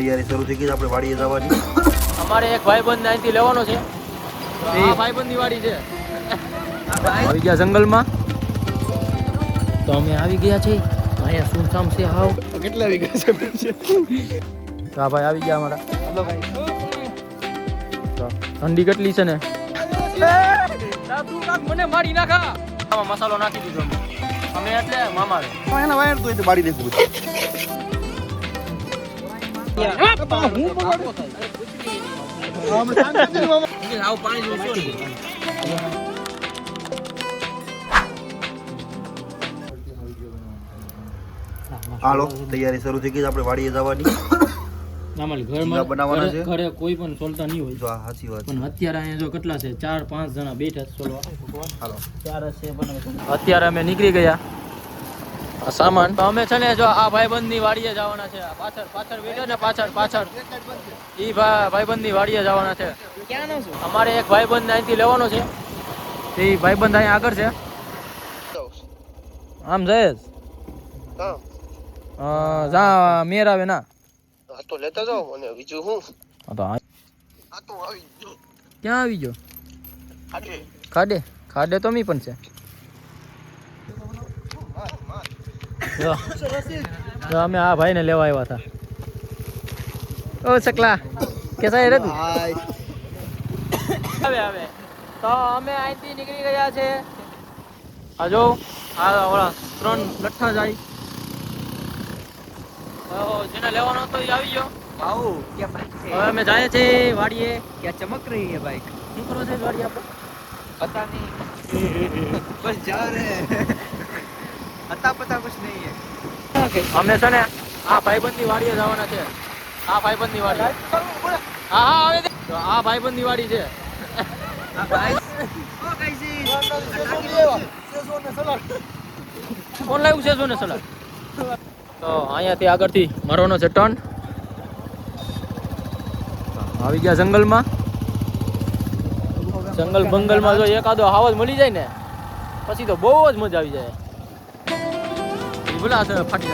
તૈયારી શરૂ થઈ ગઈ છે. આપણે વાડીએ જવાની. અમારે એક ભાઈબંધ અહીંથી લેવાનો છે. આ ભાઈબંધની વાડી છે. આવી ગયા જંગલમાં. તો અમે આવી ગયા છીએ. અહીંયા સુનસામ છે? હાવ. કેટલા વીઘા છે? તો ભાઈ આવી ગયા અમારા. ઠંડી કેટલી છે ને? મને મારી નાખા. આમાં મસાલો નાખી દીધો અમે. એટલે મામા એના વાયર તો બાળી દેખું હાલો તૈયારી શરૂ થઈ ગઈ આપડે આપણે વાડીએ જવાની. બનાવવાના છે? ઘરે કોઈ પણ સોલતા નહીં હોય. સાચી વાત પણ અત્યારે અહીંયા જો કેટલા છે? ચાર પાંચ જણા બેઠા સોલવા હાલો. અત્યારે અમે નીકળી ગયા. સામાન. તો અમે છે ને જો આ ભાઈબંધની વાડીએ જવાના છે. પાછળ પાછળ વેડે ને પાછળ પાછળ. ઈ ભાઈબંધ ભાઈબંધની વાડીએ જવાના છે. અમારે એક ભાઈબંધ અહીંથી લેવાનો છે. તે ભાઈબંધ અહીંયા આગળ છે. આમ જયેશ? જા મેર આવે ના. તો લેતા જાઓ અને બીજું હું તો આવી ગયો. ક્યાં આવી ગયો? ખાડે. ખાડે? ખાડે તો મી પણ છે. જો અમે આ ભાઈને લેવા આવ્યા હતા. ઓ સકલા કેસા હેરત હવે હવે તો અમે અહીંથી નીકળી ગયા છે. આ જો આ ઓલા ત્રણ લઠ્ઠા જાય. ઓહો જેને લેવાનો હતો એ આવી ગયો. આવું કે હવે અમે જાય છે વાડીએ. કે ચમક રહી હે બાઈક શું કરો છે વાડી આપણે? પતા નહીં બસ જા રે. હતા પતા કુછ નહીં હે અમને છે ને આ ભાઈબંધની વાડીએ જવાના છે. આ ભાઈબંધની વાડી હા હા આવે આ ભાઈબંધની વાડી છે. આ ભાઈ ઓ કઈસી કોણ લાવ્યું છે સોને સલાડ તો અહીંયાથી આગળથી મરવાનો છે ટર્ન આવી ગયા જંગલમાં. જંગલ બંગલમાં જો એકાદો હાવજ મળી જાય ને પછી તો બહુ જ મજા આવી જાય. ભલા છે ફાટી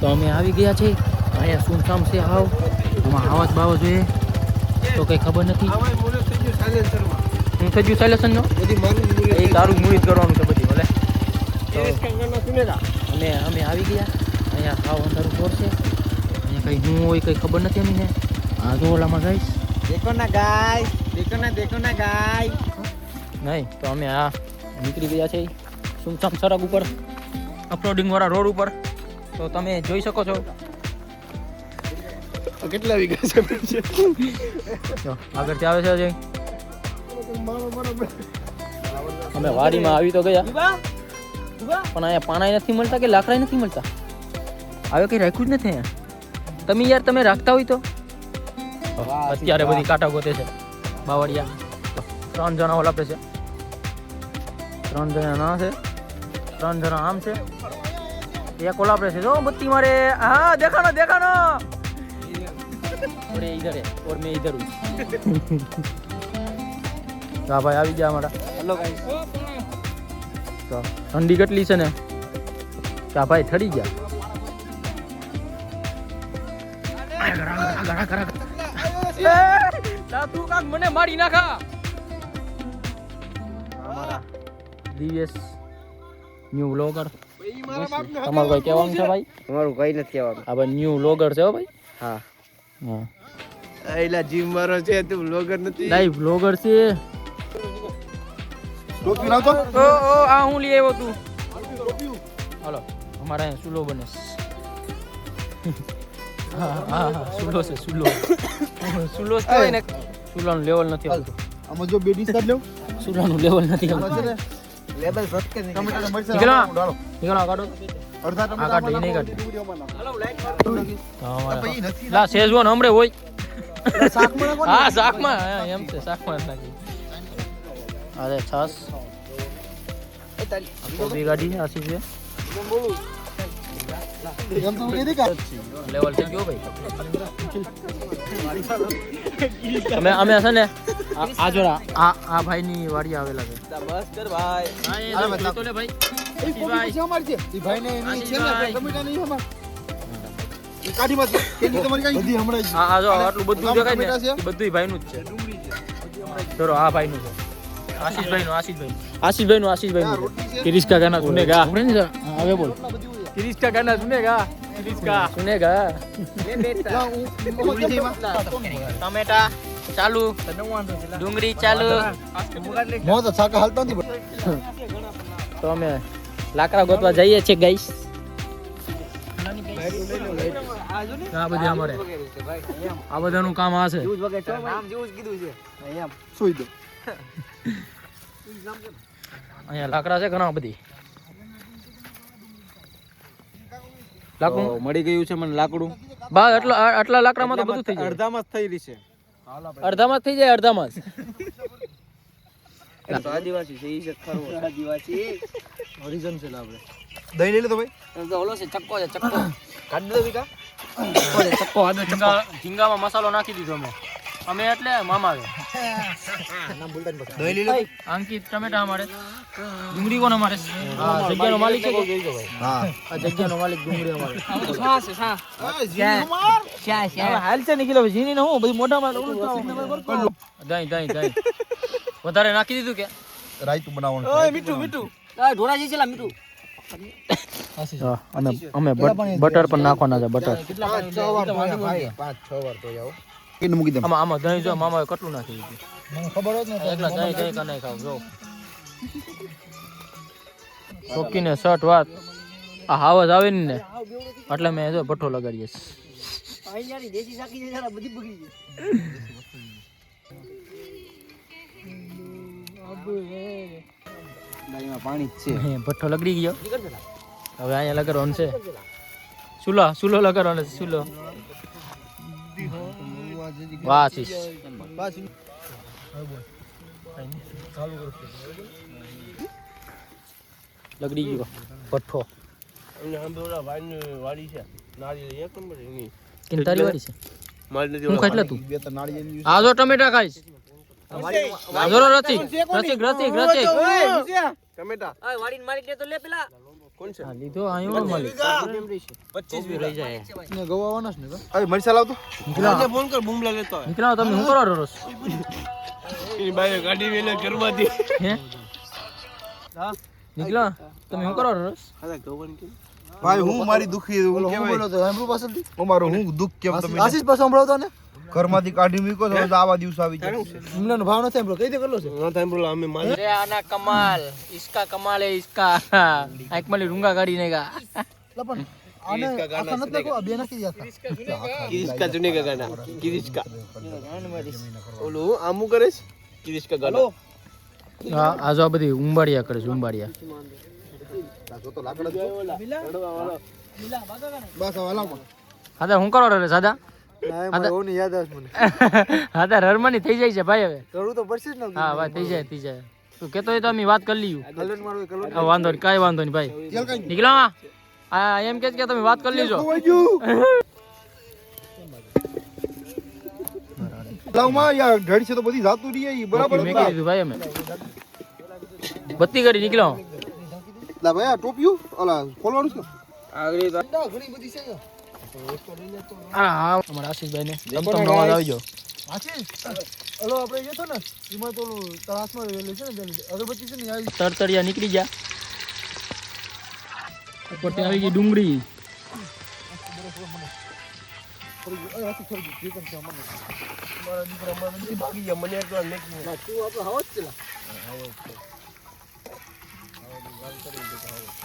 તો અમે આવી ગયા છે અહીંયા શું કામ છે હાવ એમાં આવાજ બાવો જોઈએ તો કંઈ ખબર નથી હું થઈ ગયું સાયલેસનનો એ તારું મુહિત કરવાનું છે બધી ભલે અને અમે આવી ગયા અહીંયા સાવ અંધારું ચોર છે અહીંયા કંઈ હું હોય કંઈ ખબર નથી અમને આ જોલામાં ગાઈશ દેખો ના ગાઈશ દેખો ના દેખો ના ગાય. નહીં તો અમે આ નીકળી ગયા છે સુમસામ સડક ઉપર? અપલોડિંગ વાળા રોડ ઉપર. તો તમે જોઈ શકો છો. કેટલા વીઘા છે? આગળ ચાલે છે અમે વાડીમાં આવી તો ગયા. પણ અહીંયા પાણાય નથી મળતા કે લાકડાય નથી મળતા? હવે કંઈ રાખ્યું જ નથી અહીંયા? તમે યાર તમે રાખતા હોય તો? અત્યારે બધી કાંટા ગોતે છે. બાવળિયા. ત્રણ જણા ઓલા છે. ત્રણ જણા ના છે. ત્રણ જણા આમ છે. એક ઓલા છે. જો બત્તી મારે. હા દેખાનો દેખાનો અરે ઇધર હે. ઓર મેં ઇધર હું હા ભાઈ આવી ગયા મારા હેલો ગાઈસ. તો ઠંડી કેટલી છે ને? કા ભાઈ ઠડી ગયા. આગળ આગળ આગળ આગળ તું કાક મને મારી નાખા. અમારા ન્યુ વ્લોગર. તમારું કઈ કહેવાનું છે ભાઈ? તમારું કઈ નથી કહેવાનું. આ ભાઈ ન્યુ વ્લોગર છે હો ભાઈ? હા. હા. એલા જીમ મારો છે તું વ્લોગર નથી. લાઈવ વ્લોગર છે. ટોપી લાવતો? ઓ ઓ આ હું લઈ આવ્યો તું. હાલો અમારા અહીંયા સુલો બને હા હા હા સુલો છે સુલો સુલો જ કહેવાય ને. સુલાનું લેવલ નથી આવતું. આમાં જો બે ડીશ કાઢ લેવ સુલાનું લેવલ નથી આવતું. લેબલ ફટ કે નહીં. ટમેટા મરચાં નીકળો. ડાલો નીકળો કાઢો. અડધા તમે કાઢો એ નહીં કાઢો. લા શેઝવાન હમણે હોય. શાકમાં હા શાકમાં હા, એમ છે શાકમાં નાખી. અરે છાસ. બી ગાડી આસી છે. એમ તો કીધી કા લેવલ છે કયો ભાઈ અમે અમે છે. ને આ જોડા આ આ ભાઈ. ની વાડી આવેલા છે બસ કર ભાઈ. અરે તો લે ભાઈ એ ભાઈ છે અમાર ભાઈ આટલું બધું દેખાય ને નું જ છે. આ ભાઈ નું છે? આશીષભાઈ નું આશીષભાઈ આશીષભાઈ નું આશીષભાઈ નું કાકા ના તું ગા હવે બોલ. त्रिश का गाना सुनेगा त्रिश का સુનેગા ટમેટા ચાલુ ડુંગળી ચાલુ તો અમે લાકડા ગોતવા જઈએ છીએ ગાઈસ આ બધી અમારે આ બધાનું કામ આ છે નામ જેવું જ કીધું છે અહીંયા લાકડા છે ઘણા બધી લાકડું? મળી ગયું છે મને લાકડું. બા આટલા આટલા લાકડામાં તો બધું થઈ જાય. અડધામાં જ થઈ રહી છે. અડધામાં જ થઈ જાય અડધામાં જ. આદિવાસી છે ઈ છે ખરો. આદિવાસી. ઓરિજિન છે આપણે. દહીં લઈ લે તો ભાઈ. ઓલો છે ચક્કો છે ચક્કો. કાઢ દો વિકા? ચક્કો આદો ચક્કો. ઝીંગામાં મસાલો નાખી દીધો અમે અમે એટલે મામા અંકિત ટમેટા અમારે. ડુંગળી કોણ અમારે? જગ્યાનો માલિક છે હા. આ જગ્યાનો માલિક ડુંગળી અમારે. હાલ છે? નીકળ્યો જીની ને હું બધી મોઢામાં ઓલું થાવ. દહીં દહીં દહીં. વધારે નાખી દીધું કે? રાયતું બનાવવાનું મીઠું મીઠું. હા અમે અમે બટર પણ નાખવાના છે બટર. એને મૂકી દે. આમાં આમાં દહીં જો મામા કેટલું નાખી દીધું? એકલા દહીં દહીં કને ખાવ જો. શોખીને શર્ટ વાત. આ હાવજ આવે ને. એટલે મેં જો ભઠ્ઠો લગાડીએ. પાણી છે. ભઠ્ઠો લગડી ગયો. હવે અહીંયા લગાડવાનું છે. ચૂલો ચૂલો લગાડવાનો છે ચૂલો. લગડી ગયો પઠ્ઠો વાડી છે નારિયેળ એક નંબર એની કેમ તારી છે મારી નથી હું ખાઈ તું બે ત્રણ નાળિયેર આ ટમેટા ખાઈશ આ રસિક રસિક રસિક રસિક ટમેટા કોણ છે? હા લીધો આયો માલિક 25 બી રહી જાય અરે મરચા લાવતો નીકળો. ફોન કર બુમલા લેતો નીકળો તમે શું કરો રસ એની બાઈ ગાડી વેલે કરવાથી હે? નીકળો. તમે શું કરો રસ હા ગવન કે ભાઈ હું મારી દુખી હું કેવાય? અમારું હું દુઃખ કેમ તમે આશીષ પાસે સંભળાવતો ને? ઘરમાંથી કાઢી મૂકો તો આવા દિવસ આવી જાય હમણાં ભાવ નથી સાંભળો. કઈ દે કરલો છે? ના સાંભળો અમે માલ રે આના કમાલ. ઈસકા કમાલ એ ઈસકા આંખમાં રૂંગા કાઢી નાખા લપન હા? આજો આ બધી ઉંબાડિયા કરે ઉંબાડિયા. બસ હવે લાવો સાદા હું કરો રે સાદા? થઈ જાય છે ભાઈ હવે. હા ભાઈ થઈ જાય થઈ જાય. તું કેતો હોય તો અમે વાત કરી લઈએ. વાંધો નહીં કાંઈ વાંધો નહીં ભાઈ. નીકળો હા. એમ કે છે કે તમે વાત કરી લીજો. લાવમાં યાર ઘડી છે તો બધી જાતું નીકળો છે ને આવી તરતરિયા ગયા આવી ગઈ ડુંગળી.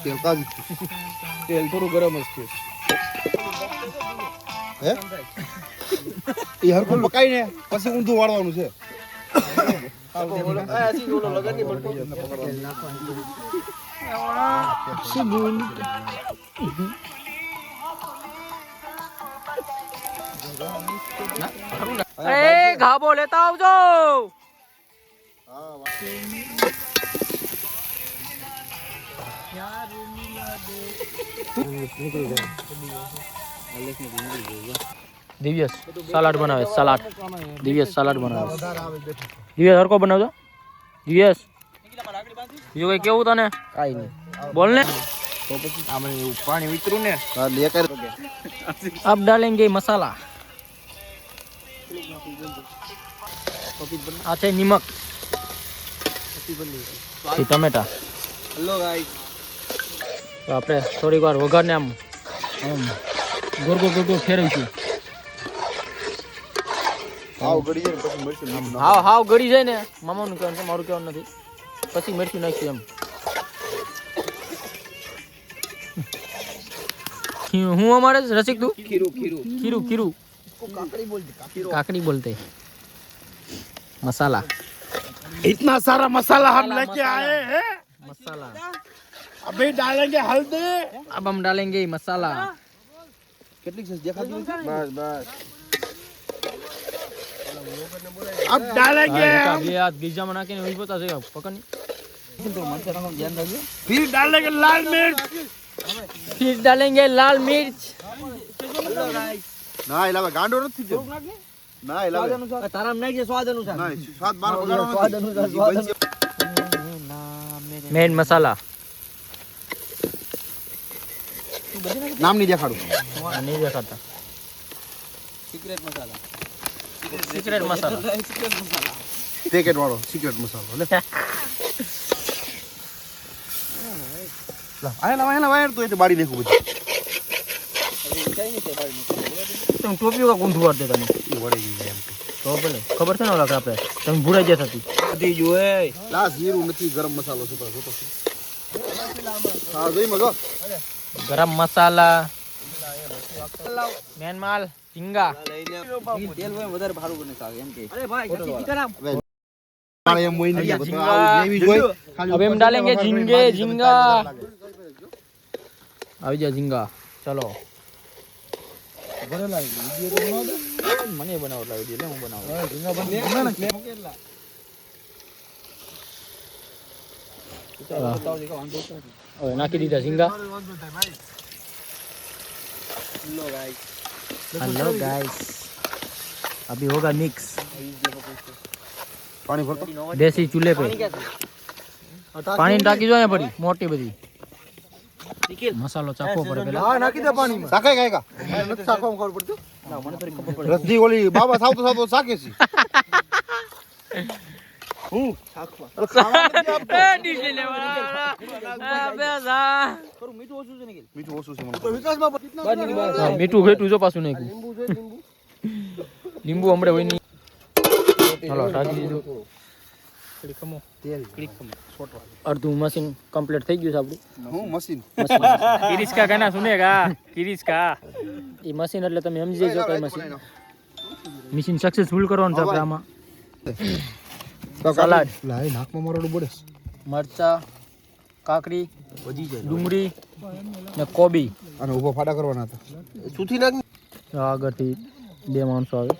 તેલ તેલ થોડું ગરમ જ છે. હે? એ હરખું પકાઈને પછી ઊંધું વાળવાનું છે. એ ઘાબો લેતા આવજો. દિવ્યસ સલાડ બનાવે સલાડ. દિવ્યસ સલાડ બનાવે. દિવ્યસ હરકો બનાવજો. દિવ્યસ. બીજું કઈ કેવું તને? કાઈ નહીં. બોલ ને. પાણી વિતરું ને. લેકર આપ ડાલેંગે મસાલા. આ છે નિમક. ટમેટા. હેલો ગાઈસ આપણે થોડીક વાર વઘારને આમ આમ. ગોળ ગોળ ગોળ ગોળ ફેરવીશું આવ ઘડી જાય ને પછી મળશે ને. હાવ હાવ ગળી જાય ને મામાનું કહેવાનું છે મારું કહેવાનું નથી પછી મરચું નાખ્યું એમ ખી- હું અમારે રસિક તું ખીરું ખીરું ખીરું ખીરું કાકડી બોલતે मसाला इतना सारा मसाला हम लेके आए हैं मसाला अभी डालेंगे हल्दी अब हम डालेंगे मसाला કેટલીક છે દેખાતી નથી? બસ બસ अब डालेंगे હા, બે હાથ ગીજામાં નાખીને ઉઈ પોતા છે પકડ फिर डालेंगे लाल मिर्च फिर डालेंगे लाल मिर्च ના એલા ગાંડો નથી થયો ના એલા તારામ નાખજે સ્વાદ અનુસાર ના સ્વાદ બાર વગાડો સ્વાદ નથી અનુસાર ઈ સ્વાદ બનશે. મેન મસાલા નામ નહીં દેખાડું નહીં દેખાતા secret masala secret masala packet વાળો સિક્રેટ મસાલો લે. આયા લાવા, આયા લાવા, તો એ તો બાળી નાખું બધું. તમે ટોપીઓ કા ગુંધું વાર દેતા નહીં? વળી ગઈ એમ તો ભલે ખબર છે ને ઓલા કે આપણે તમે ભૂરાઈ જતા હતી બધી જોઈ લા જીરું નથી ગરમ મસાલો છે. હા જોઈ ગરમ મસાલા મેનમાલ ઝીંગા હવે આવી જા ઝીંગા ચલો મને બનાવો લાવી દે હું બનાવું હવે નાખી દીધા સિંગા હેલો ગાઈસ અભી હોગા મિક્સ પાણી ભરતો દેસી ચૂલે પે પાણી ટાકી જો પડી મોટી બધી મસાલો ચાખવો પડે પેલા હા નાખી દે પાણી સાકાય કાય કા નથી સાખવામાં ખબર પડતી ના મને તો ખબર પડે રસજી ઓલી બાબા સાવતો સાવતો સાકે છે હું મીઠું ભેટું જો પાછું લીંબુ હમણે હોય નહીં હાલો ટાંકી દીધું અડધું મશીન કમ્પ્લીટ થઈ ગયું છે આપણું હું મશીન કિરીશ કા ગાના સુનેગા કિરીશ એ મશીન એટલે તમે સમજી જજો કઈ મશીન મશીન સક્સેસફુલ કરવાનું છે આપણે આમાં સલાડ. લાય નાકમાં મારો પડે. મરચા કાકડી ડુંગળી ને કોબી. અને ઊભો ફાડા કરવાના હતા. સુથી નાખ. આગળથી બે માણસો આવે.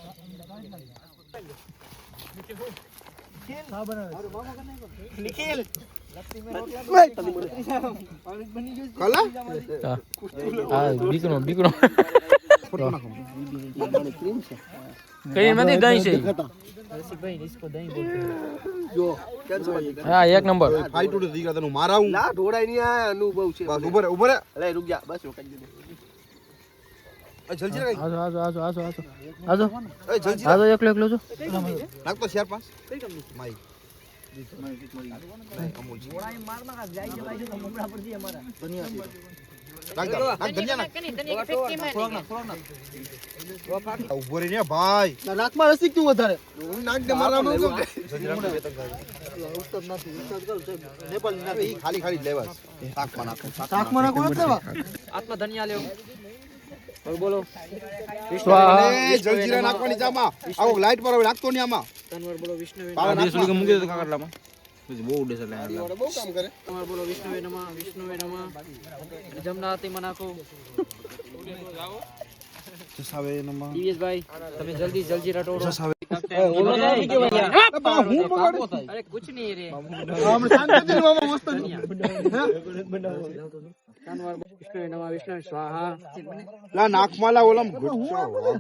દીકરો દીકરો. કઈ નથી દહીં છે. હા એક નંબર. ફાઈટ ઉડે દીકરા તને મારા હું ના ઢોળાય નહીં આ અનુભવ છે. બસ ઉભરે ઉભરે લે રૂક જા બસ રોકાઈ દે જલ્દી નાખ આજો આજો આજો આજો આજો આજો એ જલ્દી આજો એકલો એકલો છો નાખ તો શેર પાસ. માઈ ઊભો રહી ને ભાઈ. નાકમાં રસી તું વધારે. નાખ દે મારા જલ્દી નાખ. દે, ખાલી. ખાલી ખાલી લેવા છે. શાકમાં નાખો, શાકમાં નાખો. આત્મા ધનિયા લેવો. બોલો જલજીરા નાખવાની આવો લાઈટ પર નાખતો નહીં આમાં. પાવા નાખવા. બહુ કામ કરે? બોલો વિષ્ણુ નમઃ વિષ્ણુવે નમઃ. જમનાથી મનાકો જસાવે નમઃ. તમે જલ્દી જલ્દી રટોડો. જસાવે. અરે કુછ નહીં રે. લા નાકમાં લા ઓલમ ગુચ્છો ઓલ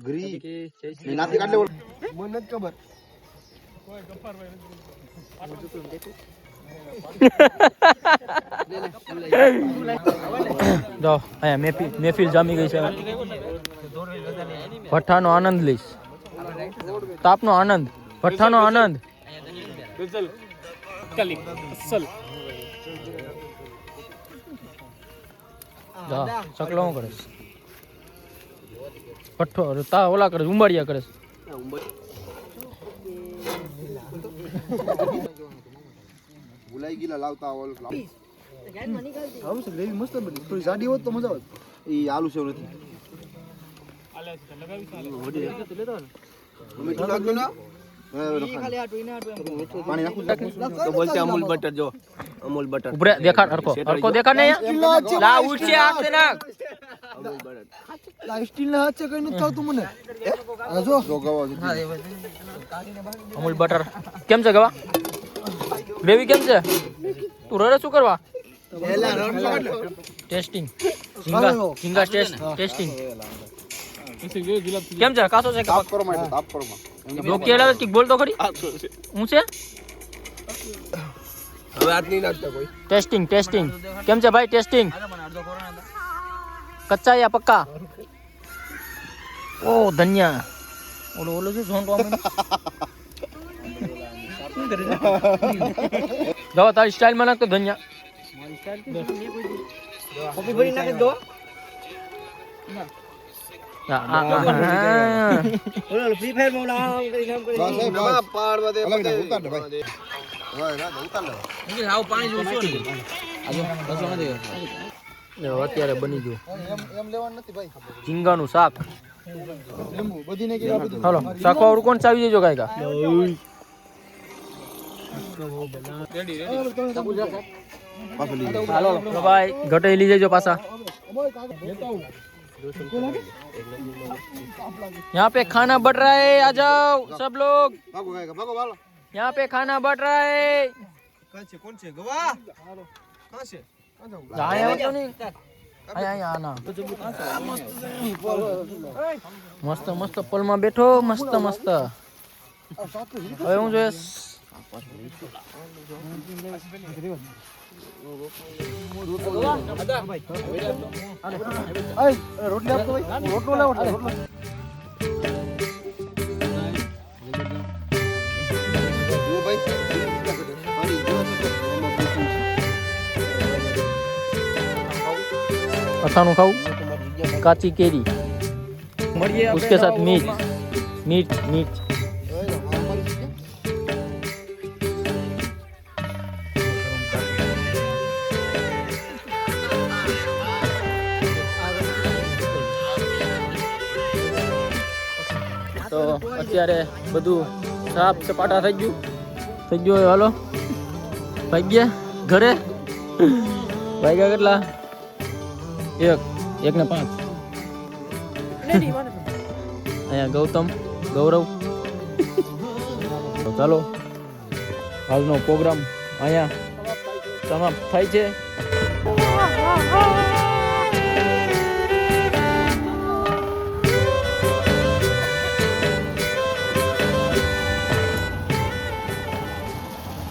જો, અહીંયા મેફી મેફિલ જામી ગઈ છે. ભઠ્ઠાનો આનંદ લઈશ. તાપનો આનંદ. ભઠ્ઠાનો આનંદ. ચકલો હું કરે ભઠ્ઠો તા ઓલા કરે ઉંબાડિયા કરે ભૂલાઈ ગયેલા લાવતા ઓલ આવું છે ગ્રેવી મસ્ત બની થોડી જાડી હોત તો મજા આવત ઈ આલુ સેવ નથી મીઠું લાગતું ના પાણી નાખું તો બોલતે અમૂલ બટર જો અમૂલ બટર ઉભરે દેખાડ હરકો હરકો દેખાડ ને અહીંયા લા ઉઠશે હાથ નાખ અમૂલ બટર હાથ છે કઈ નથી થતું મને. જો. જો અમૂલ બટર. કેમ છે ગવા? બેબી કેમ છે? તું રડે શું કરવા? ટેસ્ટિંગ ઝીંગા. ઝીંગા ટેસ્ટ ટેસ્ટિંગ કેમ છે? કાસો છે કે તાપ કરો માં તાપ કરો માં ડોકી અડાવે કે બોલ તો ખરી. હું છે? હવે આટલી નાખતા કોઈ. ટેસ્ટિંગ ટેસ્ટિંગ કેમ છે ભાઈ? ટેસ્ટિંગ કચ્ચા યા પક્કા? ઓ ધન્યા. ઓલો ઓલો શું ઝોંટવા માંડ્યો દવા તારી સ્ટાઇલમાં નાખતો ધન્યા. આ, આ, આ. બસ એ બસ પાડ વધે અલગ ને ઉતાર દે ભાઈ. હોય ના ઉતાર લે. જો. અત્યારે બની ગયું એમ લેવાનું નથી ભાઈ ઝીંગાનું શાક લીંબુ બધી ને કીધું બધું હાલો શાકવાળું કોણ ચાવી દેજો કાંઈ કા પાછો લઈ લે. હાલો ભાઈ ઘટે લઈ જજો પાછા यहाँ पे खाना बढ़ रहा है आ जाओ सब लोग ભાગો કાકા ભાગો ભાલો यहाँ पे खाना बढ़ रहा है કાં છે કોણ છે ગવા કાં છે મસ્ત મસ્ત પોલમાં બેઠો મસ્ત મસ્ત. હવે હું જોઈએ રોટલો રોટલો. અથાણું ખાવું કાચી કેરી उसके साथ मिर्च मिर्च मिर्च તો અત્યારે બધું સાફ સપાટા થઈ ગયું થઈ ગયું હવે હાલો ભાઈ ગયા ઘરે વાગ્યા કેટલા એક એક ને પાંચ. અહીંયા ગૌતમ ગૌરવ. તો ચાલો હાલનો પ્રોગ્રામ અહીંયા સમાપ્ત થાય છે.